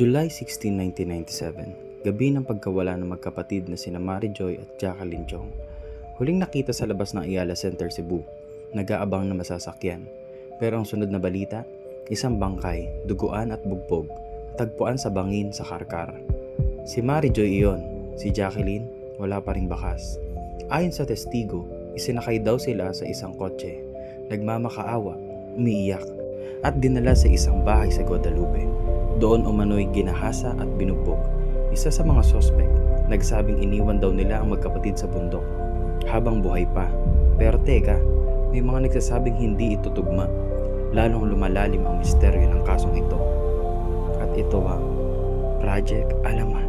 July 16, 1997, gabi ng pagkawala ng magkapatid na sina Mary Joy at Jacqueline Chong. Huling nakita sa labas ng Ayala Center, Cebu, nag-aabang na masasakyan. Pero ang sunod na balita, isang bangkay, duguan at bugbog, tagpuan sa bangin sa Karkar. Si Mary Joy iyon, si Jacqueline, wala pa ring bakas. Ayon sa testigo, isinakay daw sila sa isang kotse, nagmamakaawa, umiiyak, at dinala sa isang bahay sa Guadalupe. Doon umano'y ginahasa at binugbog. Isa sa mga sospek, nagsabing iniwan daw nila ang magkapatid sa bundok habang buhay pa. Pero teka, may mga nagsasabing hindi ito tugma. Lalong lumalalim ang misteryo ng kasong ito. At ito ang Project Alaman.